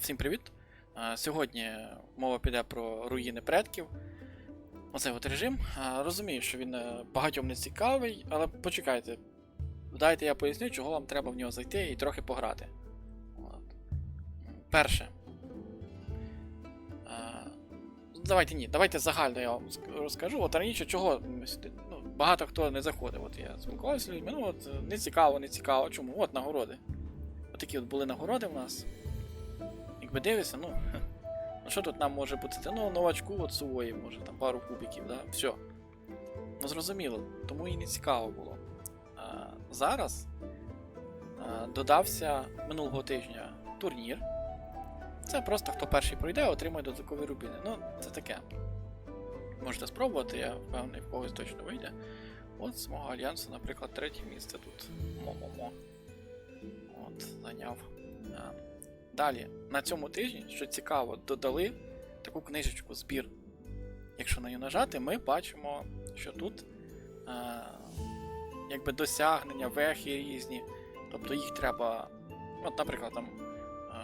Всім привіт! Сьогодні мова піде про руїни предків. Оцей от режим. Розумію, що він е, багатьом не цікавий, але почекайте. Дайте я поясню, чого вам треба в нього зайти і трохи пограти. От. Перше. Давайте ні, давайте загально я вам розкажу. От раніше чого. Ну, багато хто не заходив. От я спілкувався з людьми, ну от не цікаво, не цікаво. Чому? От нагороди. Отакі от були нагороди в нас. Якби дивишся, ну. Ну що тут нам може бути? Ну, новачку от сувої, може, там пару кубиків, да? Все. Ну зрозуміло, тому і не цікаво було. А, зараз а, додався минулого тижня турнір. Це просто хто перший пройде, отримує додаткові рубіни. Ну, це таке. Можете спробувати, я впевнений, в когось точно вийде. От з мого альянсу, наприклад, третє місце тут. Мо-мо-мо. От, зайняв. Далі, на цьому тижні, що цікаво, додали таку книжечку збір. Якщо на неї нажати, ми бачимо, що тут е, якби досягнення, вехи різні. Тобто їх треба, от, наприклад, там е,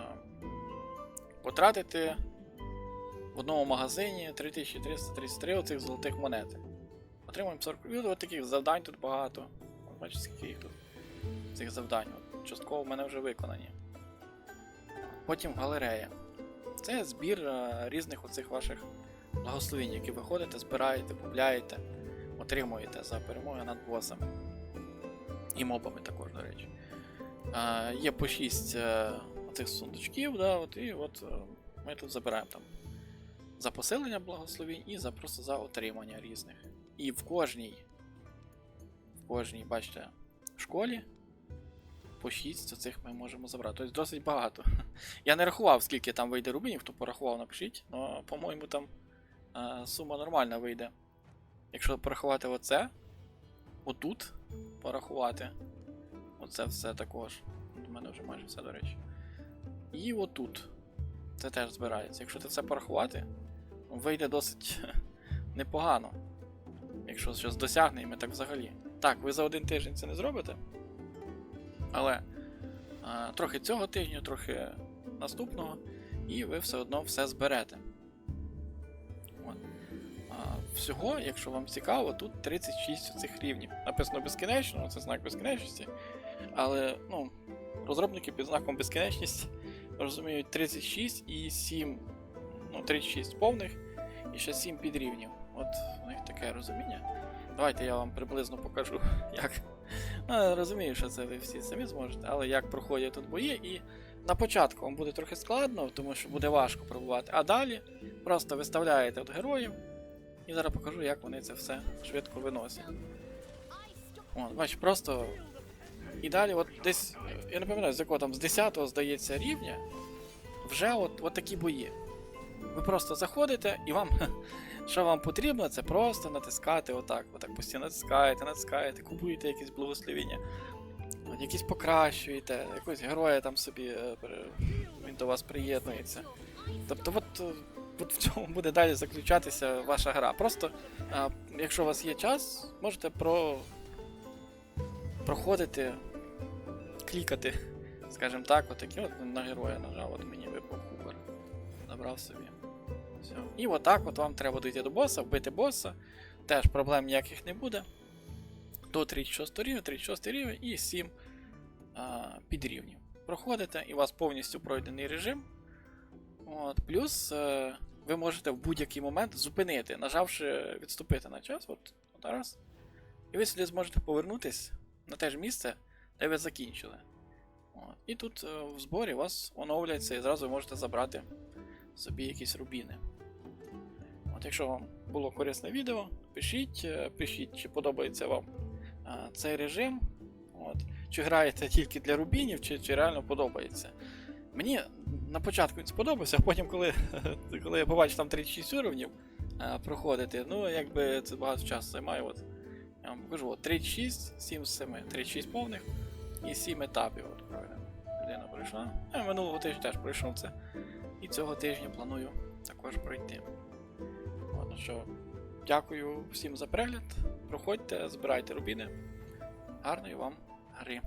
потратити в одному магазині 3333 оцих золотих монет. Отримуємо 40 рублів, от таких завдань тут багато. Бачите, скільки їх тут цих завдань. Частково в мене вже виконані. Потім галерея. Це збір е, різних оцих ваших благословень, які ви ходите, збираєте, купляєте, отримуєте за перемоги над босами. І мобами також, до речі. Е, є по 6 е, оцих сундучків, да, от, і от е, ми тут забираємо там за посилення благословень і за просто за отримання різних. І в кожній, в кожній, бачите, школі по 6 цих ми можемо забрати. Тобто досить багато. Я не рахував, скільки там вийде рубінів, хто порахував, напишіть. але, по-моєму, там е, сума нормальна вийде. Якщо порахувати оце, отут порахувати. Оце все також. У мене вже майже все, до речі. І отут. Це теж збирається. Якщо це все порахувати, вийде досить непогано. Якщо щось досягнемо, так взагалі. Так, ви за один тиждень це не зробите. Але а, трохи цього тижня, трохи наступного, і ви все одно все зберете. От. А, всього, якщо вам цікаво, тут 36 цих рівнів. Написано безкінечно, це знак безкінечності. Але ну, розробники під знаком безкінечність розуміють 36 і 7, ну, 36 повних і ще 7 підрівнів. От у них таке розуміння. Давайте я вам приблизно покажу, як. Розумію, що це ви всі самі зможете, але як проходять тут бої, і на початку вам буде трохи складно, тому що буде важко пробувати. А далі просто виставляєте от героїв, і зараз покажу, як вони це все швидко виносять. От, бач, просто. І далі, от десь, я не пам'ятаю, з якого там з 10-го, здається, рівня, вже от, от такі бої. Ви просто заходите, і вам, що вам потрібно, це просто натискати отак. Отак постійно натискаєте, натискаєте, купуєте якісь благословіння, якісь покращуєте, якогось героя там собі е, він до вас приєднується. Тобто, от, е, от в цьому буде далі заключатися ваша гра. Просто, а, якщо у вас є час, можете про... проходити, клікати, скажімо так, отакі от на героя нажав, от мені випав Хубер. Забрав собі. Все. І отак от вам треба дійти до боса, вбити боса. Теж проблем ніяких не буде. До 36 рівня, 36 рівень і 7 а, підрівнів. Проходите, і у вас повністю пройдений режим. От, плюс е, ви можете в будь-який момент зупинити, нажавши відступити на час. От, от раз. І ви сюди зможете повернутись на те ж місце, де ви закінчили. От. І тут е, в зборі вас оновлюється і зразу ви можете забрати собі якісь рубіни. От якщо вам було корисне відео, пишіть, е, пишіть, чи подобається вам е, цей режим. От. Чи граєте тільки для рубінів, чи, чи реально подобається. Мені на початку він сподобався, а потім, коли, коли я побачив там 36 уровнів е, проходити, ну якби це багато часу займає. От, я вам покажу, от 36, 7 з 7, 36 повних і 7 етапів. От, правильно. Людина пройшла. Я минулого тижня теж пройшов це. І цього тижня планую також пройти. Ну що, дякую всім за перегляд. Проходьте, збирайте рубіни. Гарної вам гри!